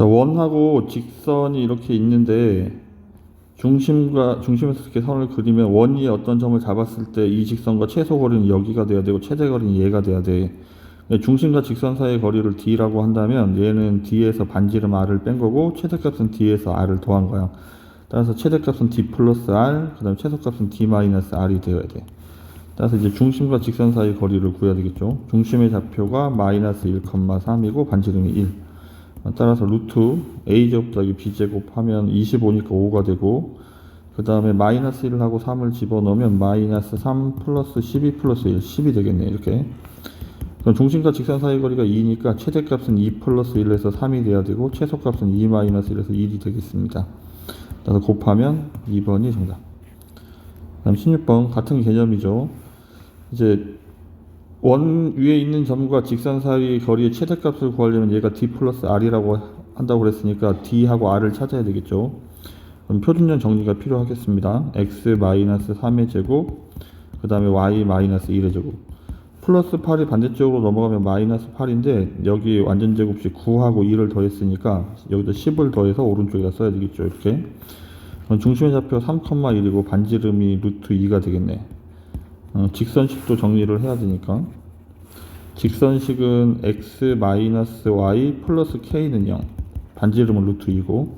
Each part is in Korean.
자, 원하고 직선이 이렇게 있는데 중심과 중심에서 이렇게 선을 그리면 원이 어떤 점을 잡았을 때 이 직선과 최소 거리는 여기가 돼야 되고 최대 거리는 얘가 돼야 돼. 중심과 직선 사이의 거리를 d라고 한다면 얘는 d에서 반지름 r을 뺀 거고 최대값은 d에서 r을 더한 거야. 따라서 최대값은 d 플러스 r, 그다음 최소값은 d 마이너스 r이 되어야 돼. 따라서 이제 중심과 직선 사이 거리를 구해야 되겠죠. 중심의 좌표가 마이너스 1,3이고 반지름이 1. 따라서 루트 a제곱 더하기 b제곱 하면 25니까 5가 되고 그 다음에 마이너스 1을 하고 3을 집어넣으면 마이너스 3 플러스 12 플러스 1, 10이 되겠네 이렇게. 그럼 중심과 직선 사이 거리가 2니까 최대값은 2 플러스 1에서 3이 돼야 되고 최소값은 2 마이너스 1에서 1이 되겠습니다. 따라서 곱하면 2번이 정답. 그 다음 16번 같은 개념이죠. 이제 원 위에 있는 점과 직선 사이 거리의 최대값을 구하려면 얘가 d 플러스 r이라고 한다고 그랬으니까 d하고 r을 찾아야 되겠죠. 그럼 표준전 정리가 필요하겠습니다. x 마이너스 3의 제곱, 그 다음에 y 마이너스 1의 제곱. 플러스 8이 반대쪽으로 넘어가면 마이너스 8인데 여기 완전 제곱식 9하고 2를 더했으니까 여기다 10을 더해서 오른쪽에다 써야 되겠죠. 이렇게. 그럼 중심의 좌표 3,1이고 반지름이 루트 2가 되겠네. 어, 직선식도 정리를 해야 되니까. 직선식은 x 마이너스 y 플러스 k는 0 반지름은 루트 2고.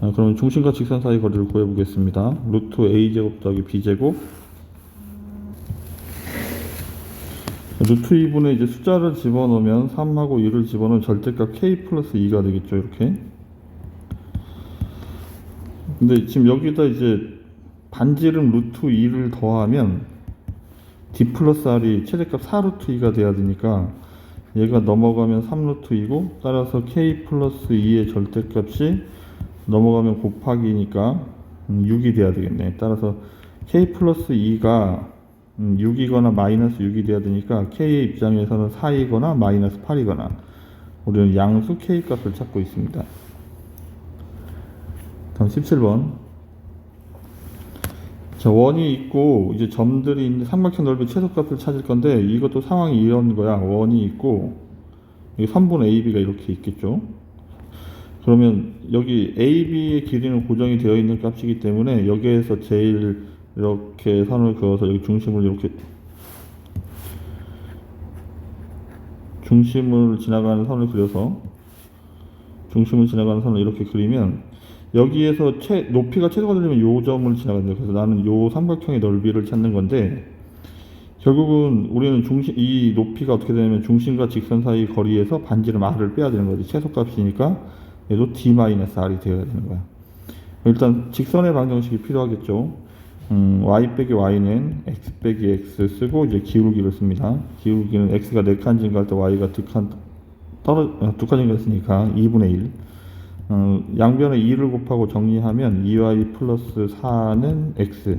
어, 그러면 중심과 직선 사이 거리를 구해 보겠습니다. 루트 a제곱 더하기 b제곱. 루트 2분에 이제 숫자를 집어넣으면 3하고 2를 집어넣으면 절대값 k 플러스 2가 되겠죠 이렇게. 근데 지금 여기다 이제 반지름 루트 2를 더하면 d 플러스 r이 최대값 4루트 2가 돼야 되니까 얘가 넘어가면 3루트 2고 따라서 k 플러스 2의 절대값이 넘어가면 곱하기니까 6이 돼야 되겠네. 따라서 k 플러스 2가 6이거나 마이너스 6이 돼야 되니까 k의 입장에서는 4이거나 마이너스 8이거나 우리는 양수 k 값을 찾고 있습니다. 다음 17번 자, 원이 있고 이제 점들이 있는 삼각형 넓이 최소값을 찾을 건데 이것도 상황이 이런 거야. 원이 있고 여기 3분 AB가 이렇게 있겠죠. 그러면 여기 AB의 길이는 고정이 되어 있는 값이기 때문에 여기에서 제일 이렇게 선을 그어서 여기 중심을 이렇게 중심을 지나가는 선을 그려서 중심을 지나가는 선을 이렇게 그리면 여기에서 최, 높이가 최소가 되려면 요 점을 지나간다. 그래서 나는 요 삼각형의 넓이를 찾는 건데 결국은 우리는 중심 이 높이가 어떻게 되냐면 중심과 직선 사이 거리에서 반지름 r을 빼야 되는 거지. 최소값이니까 얘도 d-r이 되어야 되는 거야. 일단 직선의 방정식이 필요하겠죠. 음, y 빼기 y는 x 빼기 x 쓰고 이제 기울기를 씁니다. 기울기는 x가 4칸 증가할 때 y가 2칸 떨어 어, 2칸 증가했으니까 2분의 1. 어, 양변에 2를 곱하고 정리하면 2y 플러스 4는 x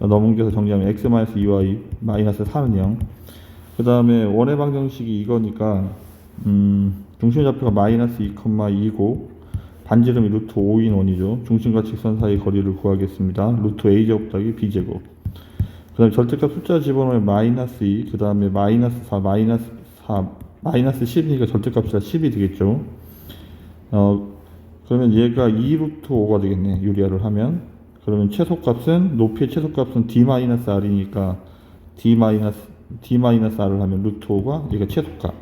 넘겨서 정리하면 x 마이너스 2y 마이너스 4는 0. 그 다음에 원의 방정식이 이거니까 음, 중심 좌표가 마이너스 2,2고 반지름이 루트 5인 원이죠. 중심과 직선 사이 거리를 구하겠습니다. 루트 a제곱 더하기 b제곱. 그 다음에 절대값 숫자 집어넣으면 마이너스 2, 그 다음에 마이너스 4, 마이너스 4, 마이너스 10이니까 절대값이 10이 되겠죠. 어, 그러면 얘가 2루트 5가 되겠네. 유리화를 하면. 그러면 최소값은, 높이의 최소값은 d-r이니까 d- d-r을 하면 루트 5가 얘가 최소값.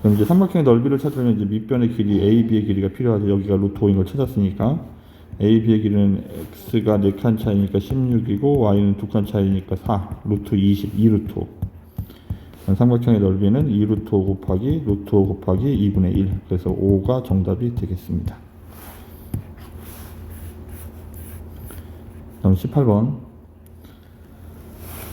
그럼 이제 삼각형의 넓이를 찾으려면 이제 밑변의 길이 AB의 길이가 필요하죠. 여기가 루트 5인 걸 찾았으니까. AB의 길이는 X가 4칸 차이니까 16이고 Y는 2칸 차이니까 4. 루트 20, 2루트 5. 삼각형의 넓이는 2루트 5 곱하기 루트 5 곱하기 2분의 1. 그래서 5가 정답이 되겠습니다. 다음 18번.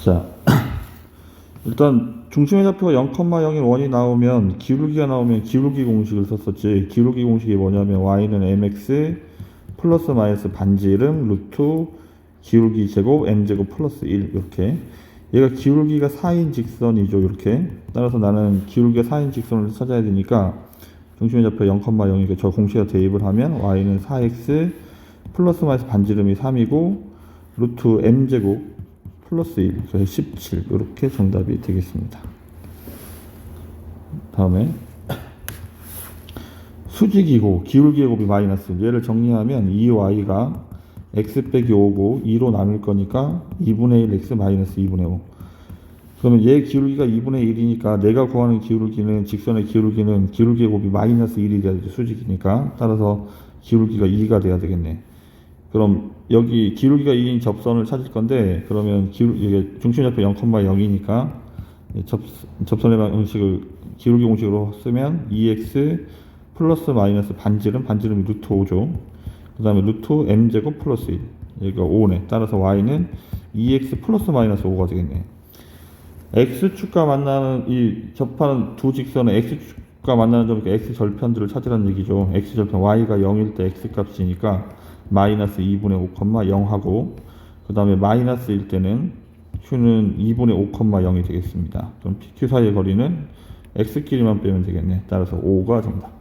자, 일단 중심의 좌표가 0,0인 원이 나오면 기울기가 나오면 기울기 공식을 썼었지. 기울기 공식이 뭐냐면 y는 mx 플러스 마이너스 반지름 루트 기울기 제곱 m 제곱 플러스 1 이렇게. 얘가 기울기가 4인 직선이죠. 이렇게. 따라서 나는 기울기가 4인 직선을 찾아야 되니까 중심의 좌표 0,0이니까 저 공식에 대입을 하면 y는 4x 플러스 마이너스 반지름이 3이고 루트 m제곱 플러스 1 그래서 17 이렇게 정답이 되겠습니다. 다음에 수직이고 기울기의 곱이 마이너스. 얘를 정리하면 2y가 x 빼기 5고 2로 나눌 거니까 2분의 1 x 마이너스 2분의 5 그러면 얘 기울기가 2분의 1이니까 내가 구하는 기울기는 직선의 기울기는 기울기의 곱이 마이너스 1이 돼야 되죠 수직이니까. 따라서 기울기가 2가 돼야 되겠네. 그럼 여기 기울기가 2인 접선을 찾을 건데 그러면 기울, 이게 중심 좌표 0,0이니까 접, 접선의 방식을 기울기 공식으로 쓰면 2x 플러스 마이너스 반지름 반지름이 루트 5죠. 그 다음에 루트 m제곱 플러스 1 여기가 5네. 따라서 y는 2x 플러스 마이너스 5가 되겠네. X축과 만나는 이 접하는 두 직선의 x축과 만나는 점이니까 x 절편들을 찾으라는 얘기죠. X 절편 y가 0일 때 x 값이니까 마이너스 2분의 5,0 하고 그 다음에 마이너스일 때는 q는 2분의 5,0이 되겠습니다. 그럼 pq 사이의 거리는 x끼리만 빼면 되겠네. 따라서 5가 정답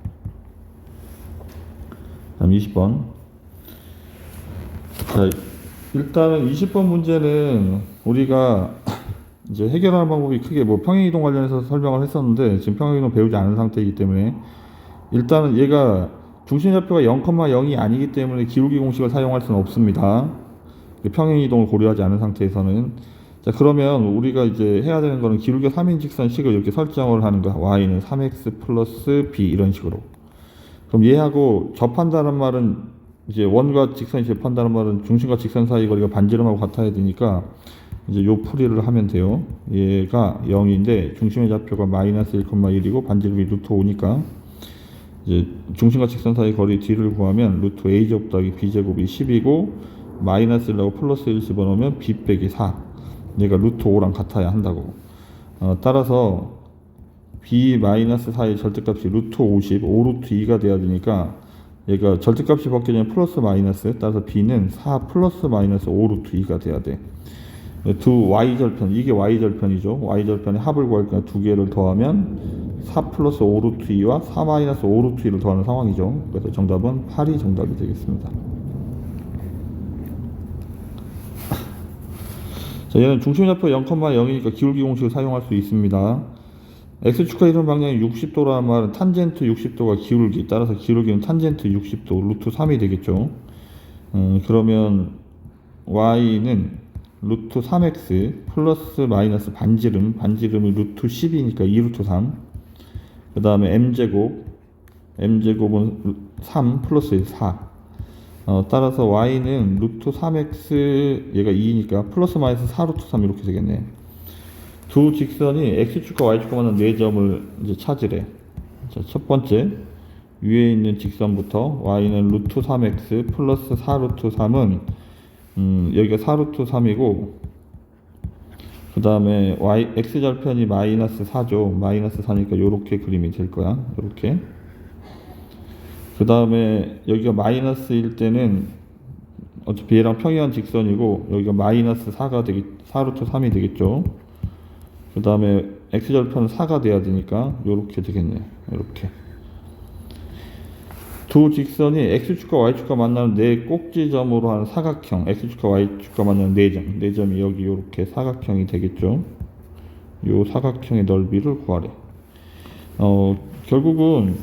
다음 20번. 자, 일단은 20번 문제는 우리가 이제 해결하는 방법이 크게 뭐 평행이동 관련해서 설명을 했었는데 지금 평행이동 배우지 않은 상태이기 때문에 일단은 얘가 중심좌표가 0,0이 아니기 때문에 기울기 공식을 사용할 수는 없습니다. 평행이동을 고려하지 않은 상태에서는 자 그러면 우리가 이제 해야 되는 거는 기울기 3인 직선식을 이렇게 설정을 하는 거야. y는 3x 플러스 b 이런 식으로. 그럼 얘하고 접한다는 말은 이제 원과 직선이 접한다는 말은 중심과 직선 사이 거리가 반지름하고 같아야 되니까 이제 요 풀이를 하면 돼요. 얘가 0인데 중심의 좌표가 마이너스 1,1이고 반지름이 루트 5니까 이제 중심과 직선 사이 거리 d를 구하면 루트 a제곱 더하기 b제곱이 10이고 마이너스 1하고 플러스 1 집어넣으면 b 빼기 4 얘가 루트 5랑 같아야 한다고. 어, 따라서 b 마이너스 4의 절대값이 루트 50 5 루트 2가 돼야 되니까 얘가 절대값이 바뀌면 플러스 마이너스 따라서 b는 4 플러스 마이너스 5 루트 2가 돼야 돼 두 y절편 이게 y절편이죠. y절편의 합을 구할 거니까 두 개를 더하면 4 플러스 5 루트 2와 4 마이너스 5 루트 2를 더하는 상황이죠. 그래서 정답은 8이 정답이 되겠습니다. 자 얘는 중심좌표 0,0이니까 기울기 공식을 사용할 수 있습니다. X축과 이동 방향이 60도라는 말은 탄젠트 60도가 기울기 따라서 기울기는 탄젠트 60도 루트 3이 되겠죠. 음, 그러면 y는 루트 3x 플러스 마이너스 반지름 반지름이 루트 10이니까 2루트 3 그 다음에 m제곱 m제곱은 3 플러스 1 4 어, 따라서 y는 루트 3x 얘가 2니까 플러스 마이너스 4루트 3 이렇게 되겠네. 두 직선이 x축과 y축과 만난 네 점을 이제 찾으래. 자, 첫 번째 위에 있는 직선부터 y는 루트 3x 플러스 4루트 3은 음, 여기가 4루트 3이고 그 다음에 x 절편이 마이너스 4죠. 마이너스 4니까 요렇게 그림이 될 거야. 요렇게. 그 다음에 여기가 마이너스일 때는 어차피 얘랑 평행한 직선이고 여기가 마이너스 4가 되겠 4루트 3이 되겠죠. 그 다음에 x절편은 4가 돼야 되니까 요렇게 되겠네. 요렇게 두 직선이 x축과 y축과 만나는 네 꼭지점으로 하는 사각형 x축과 y축과 만나는 네 점, 네 점이 여기 요렇게 사각형이 되겠죠? 요 사각형의 넓이를 구하래. 어, 결국은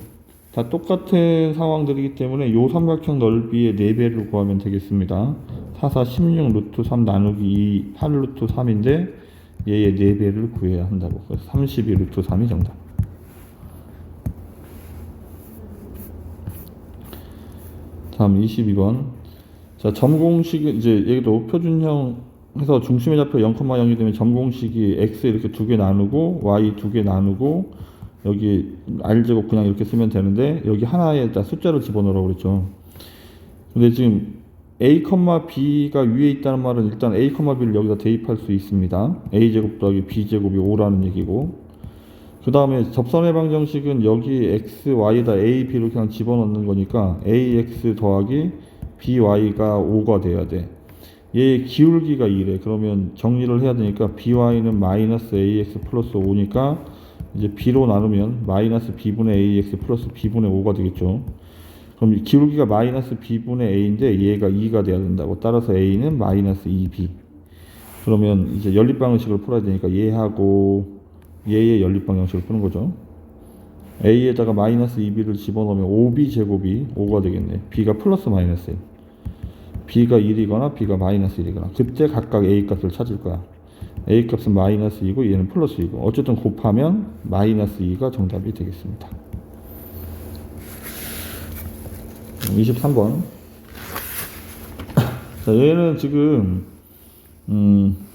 다 똑같은 상황들이기 때문에 요 삼각형 넓이의 4배를 구하면 되겠습니다. 4, 4, 16 루트 3 나누기 2, 8 루트 3인데 얘의 4배를 구해야 한다고. 그래서 32 루트 3이 정답 다음 22번. 자 점공식 이제 얘도 표준형 해서 중심의 좌표 0,0이 되면 점공식이 x 이렇게 두 개 나누고 y 두 개 나누고 여기 r제곱 그냥 이렇게 쓰면 되는데 여기 하나에 다 숫자를 집어넣으라고 그랬죠. 근데 지금 a, b가 위에 있다는 말은 일단 a, b를 여기다 대입할 수 있습니다. A제곱 더하기 b제곱이 5라는 얘기고 그 다음에 접선의 방정식은 여기 x, y에다 a, b를 그냥 집어넣는 거니까 ax 더하기 by가 5가 돼야 돼. 얘의 기울기가 2래. 그러면 정리를 해야 되니까 by는 마이너스 ax 플러스 5니까 이제 b로 나누면 마이너스 b분의 ax 플러스 b분의 5가 되겠죠. 그럼 기울기가 마이너스 b분의 a인데 얘가 2가 돼야 된다고. 따라서 a는 마이너스 2b. 그러면 이제 연립방정식을 풀어야 되니까 얘하고 얘의 연립 방정식을 푸는 거죠. a에다가 마이너스 2b를 집어넣으면 5b 제곱이 5가 되겠네. b가 플러스 마이너스 1. b가 1이거나 b가 마이너스 1이거나 그때 각각 a 값을 찾을 거야. a 값은 마이너스 2고 얘는 플러스 2고 어쨌든 곱하면 마이너스 2가 정답이 되겠습니다. 23번 자 얘는 지금 음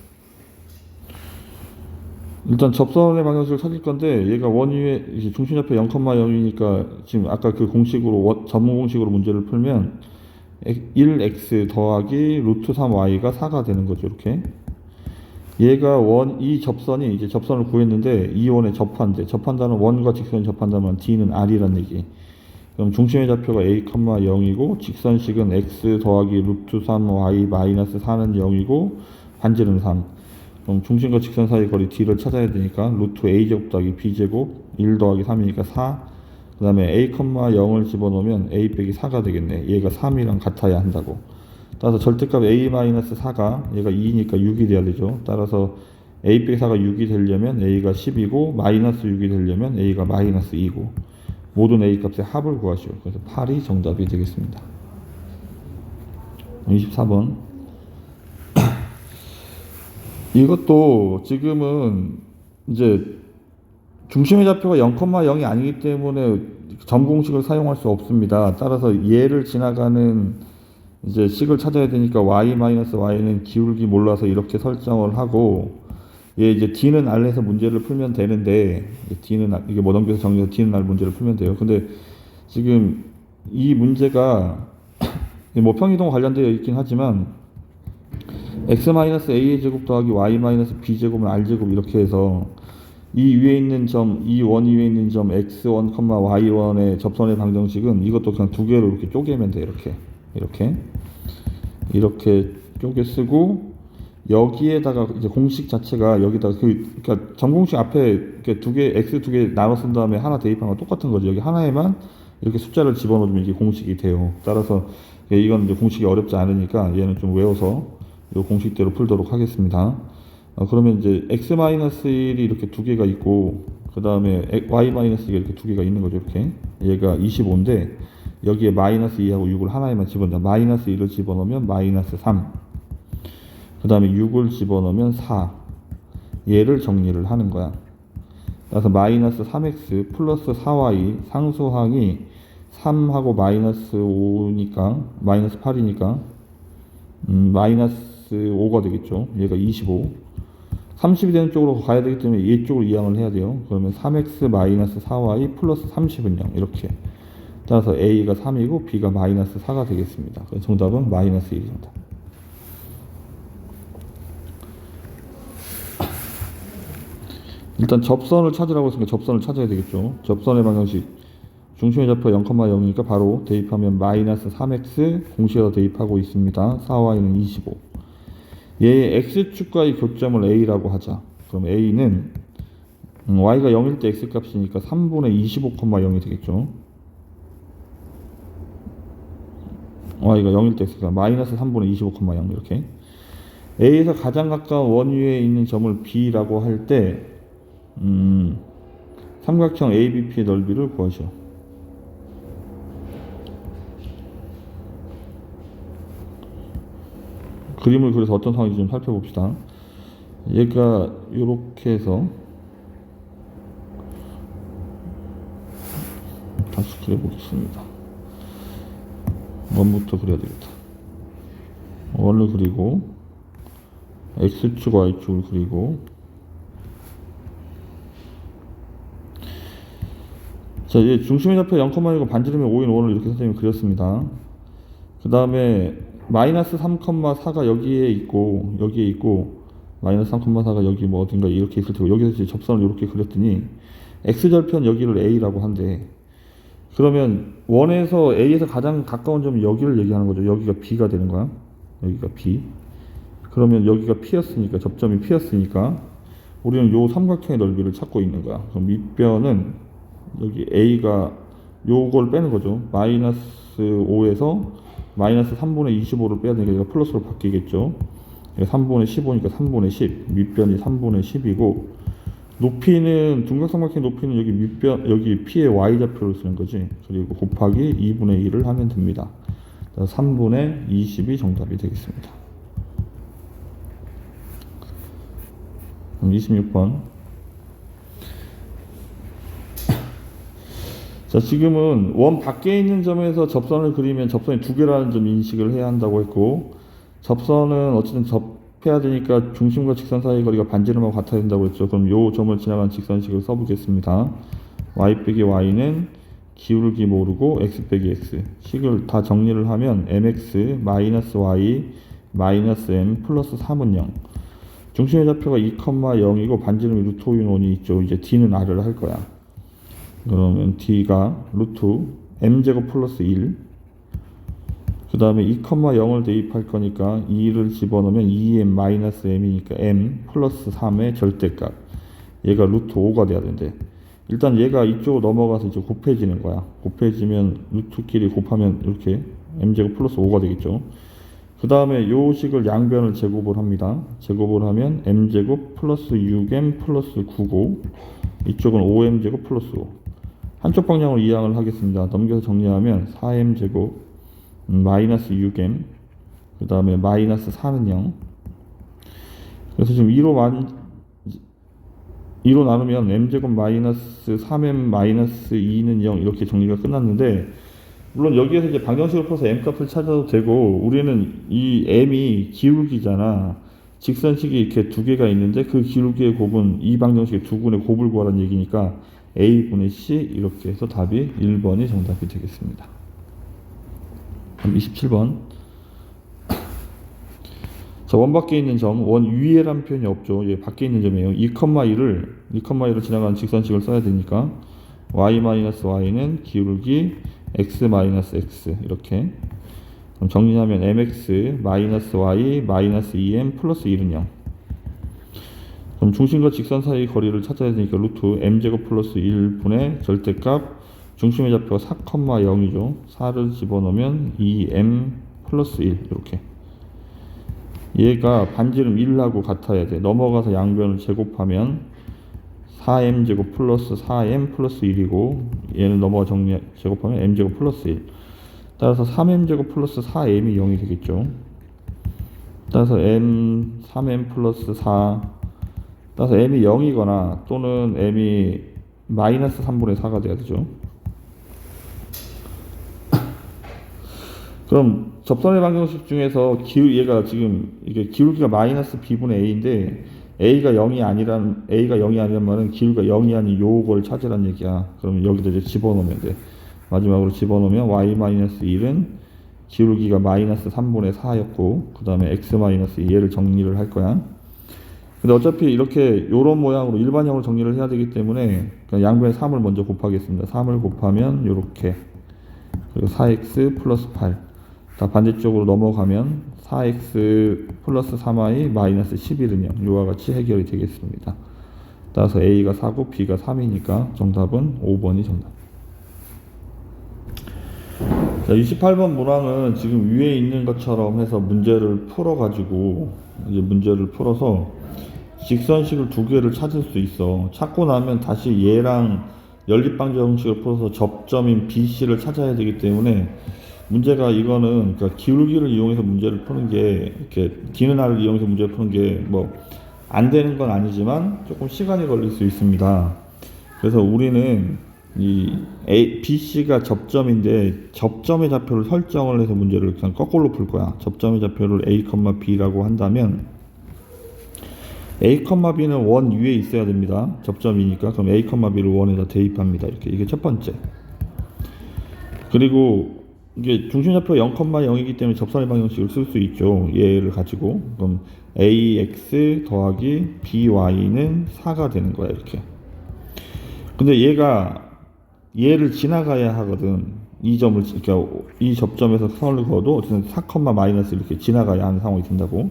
일단 접선의 방정식을 찾을 건데 얘가 원위에 이제 중심좌표 0,0이니까 지금 아까 그 공식으로 원- 전문 공식으로 문제를 풀면 1x 더하기 루트 3y가 4가 되는 거죠 이렇게. 얘가 원 이 접선이 이제 접선을 구했는데 이 원에 접한대. 접한다는 원과 직선이 접한다면 d는 r이란 얘기. 그럼 중심의 좌표가 a, 0이고 직선식은 x 더하기 루트 3y 마이너스 4는 0이고 반지름 3 그럼 중심과 직선 사이 거리 d를 찾아야 되니까 루트 a 제곱 더하기 b 제곱 1 더하기 3이니까 4. 그 다음에 a, 0을 집어넣으면 a 빼기 4가 되겠네. 얘가 3이랑 같아야 한다고. 따라서 절대값 a 마이너스 4가 얘가 2니까 6이 돼야 되죠. 따라서 a 빼기 4가 6이 되려면 a가 10이고 마이너스 6이 되려면 a가 마이너스 2고 모든 a 값의 합을 구하시오. 그래서 8이 정답이 되겠습니다. 24번 이것도 지금은 이제 중심의 좌표가 0,0이 아니기 때문에 점공식을 사용할 수 없습니다. 따라서 얘를 지나가는 이제 식을 찾아야 되니까 y-y는 기울기 몰라서 이렇게 설정을 하고 얘 이제 d는 r에서 문제를 풀면 되는데 d는 이게 뭐 넘겨서 정리해서 d는 r 문제를 풀면 돼요. 근데 지금 이 문제가 뭐 평이동 관련되어 있긴 하지만 x-a의 제곱 더하기 y-b 제곱은 r 제곱 이렇게 해서 이 위에 있는 점, 이 원 위에 있는 점 x1, y1의 접선의 방정식은 이것도 그냥 두 개로 이렇게 쪼개면 돼 이렇게 이렇게 이렇게 쪼개 쓰고 여기에다가 이제 공식 자체가 여기다가 그 그러니까 점공식 앞에 이렇게 두 개 x 두 개 나눠 쓴 다음에 하나 대입한 거 똑같은 거죠. 여기 하나에만 이렇게 숫자를 집어넣으면 이게 공식이 돼요. 따라서 이건 이제 공식이 어렵지 않으니까 얘는 좀 외워서 이 공식대로 풀도록 하겠습니다. 어, 그러면 이제 x-1이 이렇게 두 개가 있고 그 다음에 y-2가 이렇게 두 개가 있는 거죠. 이렇게 얘가 25인데 여기에 마이너스 2하고 6을 하나에만 집어넣는다. 마이너스 2를 집어넣으면 마이너스 3. 그 다음에 6을 집어넣으면 4. 얘를 정리를 하는 거야. 그래서 마이너스 3x 플러스 4y 상수항이 3하고 마이너스 5니까 마이너스 8이니까 음, 마이너스 5가 되겠죠. 얘가 25. 30이 되는 쪽으로 가야 되기 때문에 얘 쪽으로 이항을 해야 돼요. 그러면 3x 마이너스 4y 플러스 30은 0 이렇게. 따라서 a가 3이고 b가 마이너스 4가 되겠습니다. 그래서 정답은 마이너스 1이 정답. 일단 접선을 찾으라고 했으니까 접선을 찾아야 되겠죠. 접선의 방정식 중심의 좌표 0,0이니까 바로 대입하면 마이너스 3x 공식에서 대입하고 있습니다. 4y는 25. 얘의 x축과의 교점을 a라고 하자. 그럼 a는 음, y가 0일 때 x 값이니까 3분의 25,0이 되겠죠. y가 0일 때 x가 마이너스 3분의 25,0 이렇게 a에서 가장 가까운 원 위에 있는 점을 b라고 할때 음, 삼각형 ABP의 넓이를 구하시오. 그림을 그려서 어떤 상황인지 좀 살펴봅시다. 얘가 이렇게 해서 다시 그려보겠습니다. 원부터 그려야 되겠다. 원을 그리고 x축, y축을 그리고 자, 이제 중심의 좌표 0,1고 반지름이 5인 5를 이렇게 선생님이 그렸습니다. 그 다음에 마이너스 3,4가 여기에 있고 여기에 있고 마이너스 3,4가 여기 뭐 어딘가 이렇게 있을 테고 여기서 이제 접선을 이렇게 그렸더니 x절편 여기를 a라고 한대. 그러면 원에서 a에서 가장 가까운 점이 여기를 얘기하는 거죠. 여기가 b가 되는 거야. 여기가 b. 그러면 여기가 p였으니까 접점이 p였으니까 우리는 요 삼각형의 넓이를 찾고 있는 거야. 그럼 밑변은 여기 a가 요걸 빼는 거죠. 마이너스 5에서 마이너스 3분의 25를 빼야 되니까 플러스로 바뀌겠죠. 3분의 15니까 3분의 10. 밑변이 3분의 10이고 높이는 둔각삼각형 높이는 여기 밑변 여기 p의 y 좌표를 쓰는 거지. 그리고 곱하기 2분의 1을 하면 됩니다. 3분의 20이 정답이 되겠습니다. 그럼 26번. 자, 지금은 원 밖에 있는 점에서 접선을 그리면 접선이 두 개라는 점 인식을 해야 한다고 했고, 접선은 어쨌든 접해야 되니까 중심과 직선 사이 거리가 반지름하고 같아야 된다고 했죠. 그럼 요 점을 지나간 직선식을 써보겠습니다. y 빼기 y는 기울기 모르고 x 빼기 x 식을 다 정리를 하면 mx 마이너스 y 마이너스 m 플러스 3은 0 중심의 좌표가 2,0이고 반지름이 루트 5인 원이 있죠. 이제 d는 r을 할 거야. 그러면 d가 루트 m제곱 플러스 1. 그 다음에 2,0을 대입할 거니까 2를 집어넣으면 2m 마이너스 m이니까 m 플러스 3의 절대값. 얘가 루트 5가 돼야 된대. 일단 얘가 이쪽으로 넘어가서 이제 곱해지는 거야. 곱해지면 루트끼리 곱하면 이렇게 m제곱 플러스 5가 되겠죠. 그 다음에 요 식을 양변을 제곱을 합니다. 제곱을 하면 m제곱 플러스 6m 플러스 9고 이쪽은 5m제곱 플러스 5. 한쪽 방향으로 이항을 하겠습니다. 넘겨서 정리하면 4m제곱 음, 마이너스 6m 그 다음에 마이너스 4는 0 그래서 지금 2로 만 2로 나누면 m제곱 마이너스 3m 마이너스 2는 0 이렇게 정리가 끝났는데 물론 여기에서 이제 방정식을 풀어서 m 값을 찾아도 되고 우리는 이 m이 기울기잖아 직선식이 이렇게 두 개가 있는데 그 기울기의 곱은 이 방정식의 두 군의 곱을 구하라는 얘기니까 a분의 c 이렇게 해서 답이 1번이 정답이 되겠습니다 그럼 27번 자, 원 밖에 있는 점, 원 위에란 표현이 없죠. 예, 밖에 있는 점이에요. 2,1을, 2,1을 지나가는 직선식을 써야 되니까, y-y는 기울기 x-x, 이렇게. 그럼 정리하면 mx, 마이너스 y, 마이너스 2m, 플러스 1은 0. 그럼 중심과 직선 사이 거리를 찾아야 되니까, 루트 m제곱 플러스 1분의 절대값, 중심의 좌표가 4,0이죠. 4를 집어넣으면 2m 플러스 1, 이렇게. 얘가 반지름 1하고 같아야 돼. 넘어가서 양변을 제곱하면 4m 제곱 플러스 4m 플러스 1이고 얘는 넘어가 정리 제곱하면 m 제곱 플러스 1. 따라서 3m 제곱 플러스 4m이 0이 되겠죠. 따라서 m 3m 플러스 4 따라서 m이 0이거나 또는 m이 마이너스 3분의 4가 돼야 되죠. 그럼 접선의 방정식 중에서 기울 얘가 지금 이게 기울기가 마이너스 b분의 a인데 a가 0이 아니란 a가 0이 아니란 말은 기울기가 0이 아닌 요걸 찾으란 얘기야. 그러면 여기다 이제 집어넣으면 돼. 마지막으로 집어넣으면 y 마이너스 1은 기울기가 마이너스 3분의 4였고 그 다음에 x 마이너스 2 얘를 정리를 할 거야. 근데 어차피 이렇게 요런 모양으로 일반형으로 정리를 해야 되기 때문에 양변에 3을 먼저 곱하겠습니다. 3을 곱하면 요렇게 그리고 4x 플러스 8. 다 반대쪽으로 넘어가면 4x 플러스 3y 마이너스 11은 0. 이와 같이 해결이 되겠습니다. 따라서 a가 4고 b가 3이니까 정답은 5번이 정답. 자, 28번 문항은 지금 위에 있는 것처럼 해서 문제를 풀어가지고 이제 문제를 풀어서 직선식을 두 개를 찾을 수 있어. 찾고 나면 다시 얘랑 연립방정식을 풀어서 접점인 BC를 찾아야 되기 때문에 문제가 이거는 그러니까 기울기를 이용해서 문제를 푸는 게 이렇게 D는 R을 이용해서 문제를 푸는 게 뭐 안 되는 건 아니지만 조금 시간이 걸릴 수 있습니다. 그래서 우리는 이 A, B, C가 접점인데 접점의 좌표를 설정을 해서 문제를 그냥 거꾸로 풀 거야. 접점의 좌표를 A, B라고 한다면 A, B는 원 위에 있어야 됩니다. 접점이니까 그럼 A, B를 원에다 대입합니다. 이렇게 이게 첫 번째. 그리고 이게 중심좌표 0,0이기 때문에 접선의 방정식을 쓸 수 있죠. 얘를 가지고 그럼 ax 더하기 by는 4가 되는 거야 이렇게. 근데 얘가 얘를 지나가야 하거든. 이 점을 그러니까 이 접점에서 선을 그어도 어쨌든 4, 마이너스 이렇게 지나가야 하는 상황이 된다고.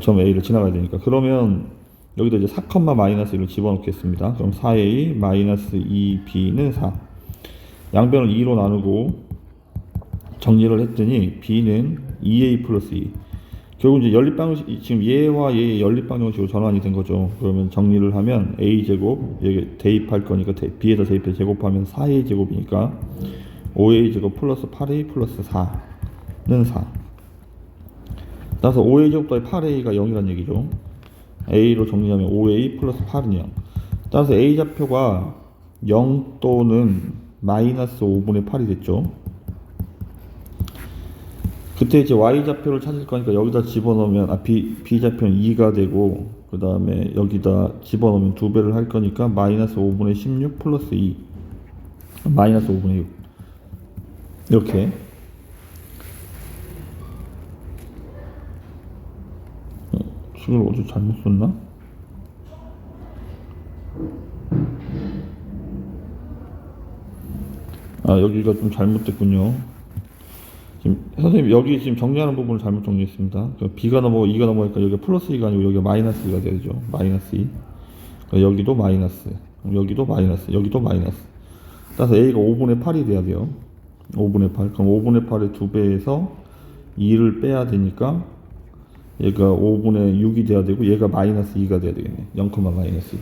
점 a를 지나가야 되니까 그러면 여기다 이제 4, 마이너스 1을 집어넣겠습니다. 그럼 4a 마이너스 2b는 4. 양변을 2로 나누고 정리를 했더니 b는 2a 플러스 2 결국 이제 연립 방식 지금 얘와 얘의 연립 방정식으로 전환이 된 거죠. 그러면 정리를 하면 a 제곱 여기 대입할 거니까 대, b에다 대입해 제곱하면 4a 제곱이니까 5a 제곱 플러스 8a 플러스 4는 4. 따라서 5a 제곱 더해 8a가 0이란 얘기죠. a로 정리하면 5a 플러스 8은 0. 따라서 a 좌표가 0 또는 마이너스 5분의 8이 됐죠. 그때 이제 y 좌표를 찾을 거니까 여기다 집어넣으면 아 b b 좌표는 2가 되고 그 다음에 여기다 집어넣으면 두 배를 할 거니까 마이너스 5분의 16 플러스 2 마이너스 5분의 6 이렇게 어, 식을 어디 잘못 썼나? 아 여기가 좀 잘못됐군요. 지금 선생님 여기 지금 정리하는 부분을 잘못 정리했습니다. 그러니까 B가 넘어가 2가 넘어가니까 여기가 플러스 2가 아니고 여기가 마이너스 2가 되죠. 마이너스 2. 그러니까 여기도 마이너스, 여기도 마이너스, 여기도 마이너스. 따라서 A가 5분의 8이 돼야 돼요. 5분의 8. 그럼 5분의 8의 2배에서 2를 빼야 되니까 얘가 5분의 6이 돼야 되고 얘가 마이너스 2가 돼야 되겠네. 0, 마이너스 2.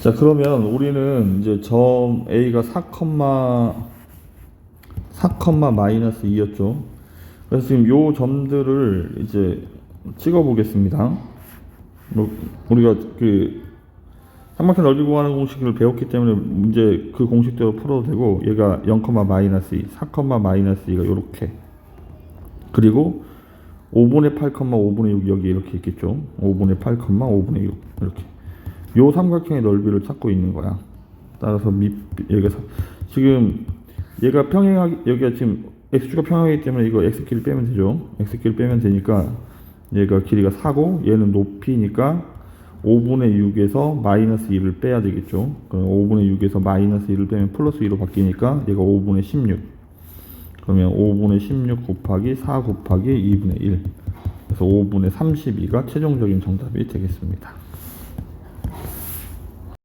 자 그러면 우리는 이제 점 A가 4, 4, 마이너스 2였죠. 그래서 지금 요 점들을 이제 찍어 보겠습니다. 뭐 우리가 그 삼각형 넓이 구하는 공식을 배웠기 때문에 문제 그 공식대로 풀어도 되고 얘가 0, 마이너스 2, 4, 마이너스 2가 요렇게 그리고 5분의 8, 5분의 6 여기 이렇게 있겠죠. 5분의 8, 5분의 6 이렇게 요 삼각형의 넓이를 찾고 있는 거야. 따라서 밑 여기가 사- 지금 얘가 평행하기 여기가 지금 x축가 평행하기 때문에 이거 x끼리 빼면 되죠. x끼리 빼면 되니까 얘가 길이가 4고 얘는 높이니까 5분의 6에서 마이너스 2를 빼야 되겠죠. 그럼 5분의 6에서 마이너스 2를 빼면 플러스 2로 바뀌니까 얘가 5분의 16. 그러면 5분의 16 곱하기 4 곱하기 2분의 1. 그래서 5분의 32가 최종적인 정답이 되겠습니다.